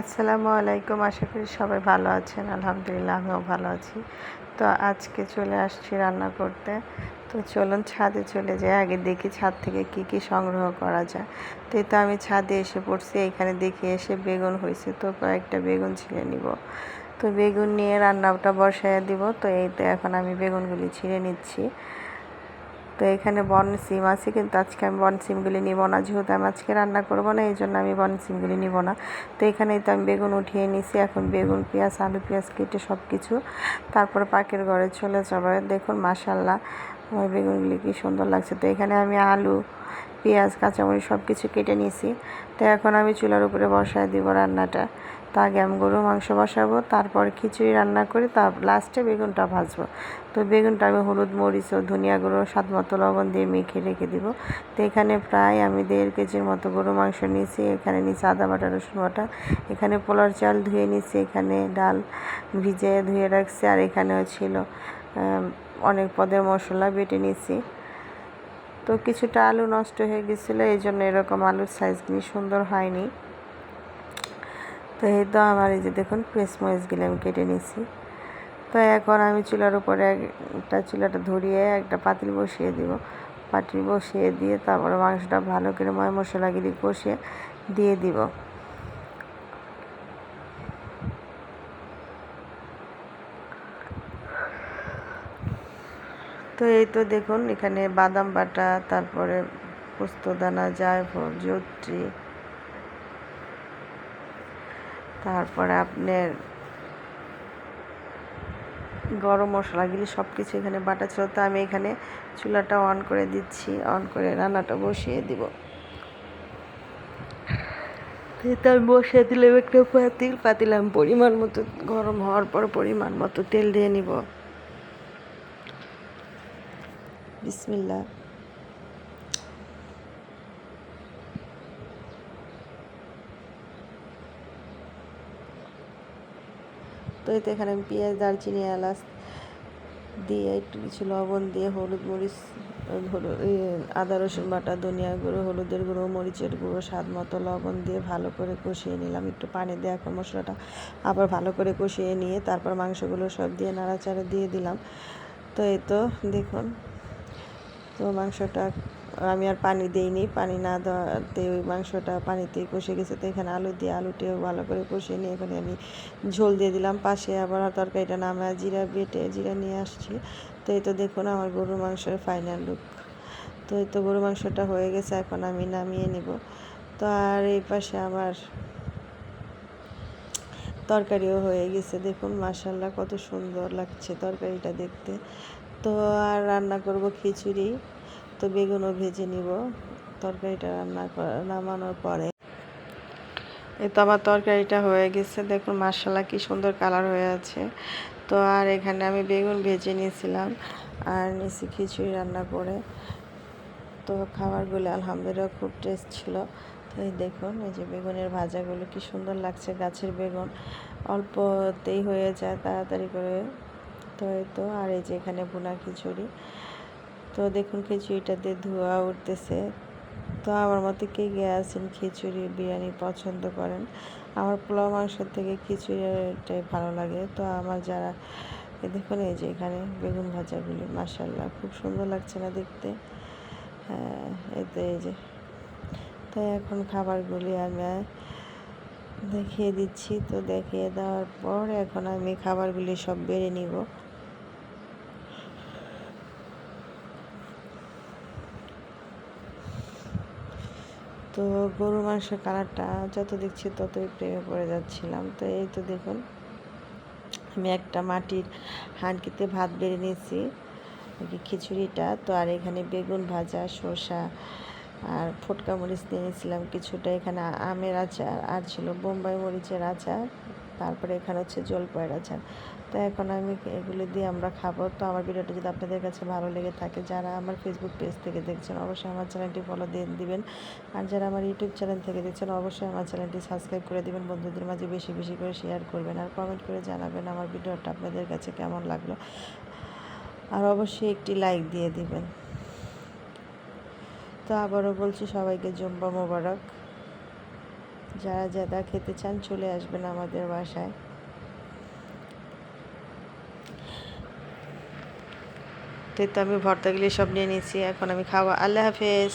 আসসালামু আলাইকুম, আশা করি সবাই ভালো আছেন। আলহামদুলিল্লাহ, আমিও ভালো আছি। তো আজকে চলে আসছি রান্না করতে। তো চলুন ছাদে চলে যাই। আগে দেখি ছাদ থেকে কি কি সংগ্রহ করা যায়। তো তো আমি ছাদে এসে পড়ছি, এখানে দেখে এসে বেগুন হয়েছে। তো কয়েকটা বেগুন ছিঁড়ে নিব। তো বেগুন নিয়ে রান্নাটা বসায় দিব। তো এই তো এখন আমি বেগুনগুলি ছিঁড়ে নিচ্ছি। তো এখানে বন সিম আছে, কিন্তু আজকে আমি বন সিমগুলি নিব না। যেহেতু আমি আজকে রান্না করব না, এই জন্য আমি বন সিমগুলি নিব না। তো এখানেই তো আমি বেগুন উঠিয়ে নিছি, এখন বেগুন, পেঁয়াজ, আলু, পেঁয়াজ কেটে সব কিছু তারপরে পাকের ঘরে চলে যাবে। দেখুন মাসাল্লাহ আমার বেগুনগুলি কি সুন্দর লাগছে। তো এখানে আমি আলু, পেঁয়াজ, কাঁচামরিচ সব কিছু কেটে নিয়েছি তো এখন আমি চুলার উপরে বসায় দিব রান্নাটা। তো আমি গরু মাংস বসাবো, তারপর খিচুড়ি রান্না করে তার লাস্টে বেগুনটা ভাজবো। তো বেগুনটা আমি হলুদ মরিচ ও ধনিয়া গুঁড়ো, স্বাদ মতো লবণ দিয়ে মেখে রেখে দিব। তো এখানে প্রায় আমি দেড় কেজির মতো গরু মাংস নিয়েছি, এখানে নিয়েছি আদা বাটা, রসুন বাটা। এখানে পোলার চাল ধুয়ে নিয়েছি, এখানে ডাল ভিজে ধুয়ে রাখছি, আর এখানেও ছিল অনেক পদের মশলা বেটে নিয়েছি। তো কিছুটা আলু নষ্ট হয়ে গেছিল, এই জন্য এরকম আলুর সাইজগুলি সুন্দর হয়নি। তো এই তো আমার এই যে দেখুন পেঁচ মরিচগুলি আমি কেটে নিয়েছি। তো এখন আমি চুলার উপরে একটা চুলাটা ধরিয়ে একটা পাতিল বসিয়ে দিব। পাতিল বসিয়ে দিয়ে তারপরে মাংসটা ভালো করে ময় মশলাগুলি কষিয়ে দিয়ে দিব। তো এই তো দেখুন এখানে বাদাম বাটা, তারপরে পোস্তদানা, জায়ফল জত্রি তারপরে আপনার গরম মশলা মশলাগুলি সব কিছু এখানে বাটা ছিল তো আমি এখানে চুলাটা অন করে দিচ্ছি। অন করে রান্নাটা বসিয়ে দিব। আমি বসিয়ে দিলাম একটা পাতিল পাতিল আমি পরিমাণ মতো গরম হওয়ার পর পরিমাণ মতো তেল দিয়ে নিব। বিসমিল্লা তো এতে এখানে আমি পেঁয়াজ, দারচিনি, এলাচ দিয়ে একটু কিছু লবণ দিয়ে হলুদ মরিচ আদা, রসুন বাটা, ধনিয়া গুঁড়ো, হলুদের গুঁড়ো, মরিচের গুঁড়ো, স্বাদ মতো লবণ দিয়ে ভালো করে কষিয়ে নিলাম। একটু পানি দিয়ে এখন মশলাটা আবার ভালো করে কষিয়ে নিয়ে তারপর মাংসগুলো সব দিয়ে নাড়াচাড়া দিয়ে দিলাম। তো এই তো দেখুন, তো মাংসটা আমি আর পানি দিইনি, পানি না দেওয়াতে ওই মাংসটা পানিতেই কষে গেছে তো এখানে আলু দিয়ে আলুটিও ভালো করে কষিয়ে নিয়ে এখানে আমি ঝোল দিয়ে দিলাম। পাশে আবার তরকারিটা নামা জিরা বেটে, জিরা নিয়ে আসছি। তো এই তো দেখুন আমার গরুর মাংসের ফাইনাল লুক তো এই তো গরু মাংসটা হয়ে গেছে, এখন আমি নামিয়ে নিব। তো আর এই পাশে আমার তরকারিও হয়ে গেছে। দেখুন মাসাল্লাহ কত সুন্দর লাগছে তরকারিটা দেখতে। তো আর রান্না করব খিচুড়ি। তো বেগুনও ভেজে নিব। তরকারিটা রান্না নামানোর পরে। এই তো আমার তরকারিটা হয়ে গেছে। দেখুন মার্শাল্লাহ কি সুন্দর কালার হয়ে আছে। তো আর এখানে আমি বেগুন ভেজে নিয়েছিলাম আর নিয়েছি খিচুড়ি রান্না করে। তো খাবারগুলো আলহামদুলিল্লাহ খুব টেস্ট ছিল। তো এই দেখুন, এই যে বেগুনের ভাজাগুলো কি সুন্দর লাগছে গাছের বেগুন। অল্পতেই হয়ে যায় তাড়াতাড়ি করে। তো এই তো, আর এই যে এখানে বোনা খিচুড়ি। তো দেখুন খিচুড়িটাতে ধোয়া উঠতেছে। তো আমার মতে কে গে আছেন খিচুড়ি, বিরিয়ানি পছন্দ করেন? আমার পোলাও মাংসের থেকে খিচুড়িটাই ভালো লাগে। তো আমার যারা দেখুন এই যে এখানে বেগুন ভাজাগুলি মাসাল্লাহ খুব সুন্দর লাগছে না দেখতে। হ্যাঁ এতে এই যে। তাই এখন খাবারগুলি আমি দেখিয়ে দিচ্ছি। তো দেখিয়ে দেওয়ার পর এখন আমি খাবারগুলি সব বেড়ে নিব। তো গরু মাংসের কালারটা যত দেখছি ততই প্রেমে পড়ে যাচ্ছিলাম। তো এই তো দেখুন, আমি একটা মাটির হাঁড়কিতে ভাত বেড়ে নিয়েছি খিচুড়িটা। তো আর এখানে বেগুন ভাজা, শসা আর ফটকা মরিচ নিয়ে নিয়েছিলাম। কিছুটা এখানে আমের আচার, আর ছিল বোম্বাই মরিচের আচার। তারপরে এখানে হচ্ছে জলপাইয়ের আচার তো এখন আমি এগুলি দিয়ে আমরা খাব। তো আমার ভিডিওটা যদি আপনাদের কাছে ভালো লেগে থাকে, যারা আমার ফেসবুক পেজ থেকে দেখছেন, অবশ্যই আমার চ্যানেলটি ফলো দিয়ে দিবেন। আর যারা আমার ইউটিউব চ্যানেল থেকে দেখছেন, অবশ্যই আমার চ্যানেলটি সাবস্ক্রাইব করে দিবেন। বন্ধুদের মাঝে বেশি বেশি করে শেয়ার করবেন আর কমেন্ট করে জানাবেন আমার ভিডিওটা আপনাদের কাছে কেমন লাগল। আর অবশ্যই একটি লাইক দিয়ে দিবেন। তো আবারও বলছি সবাইকে জম্বা মোবারক। যারা যারা খেতে চান চলে আসবেন আমাদের বাসায়। তো আমি ভর্তাগুলি সব নিয়ে নিয়েছি, এখন আমি খাওয়া আল্লাহ হাফেজ।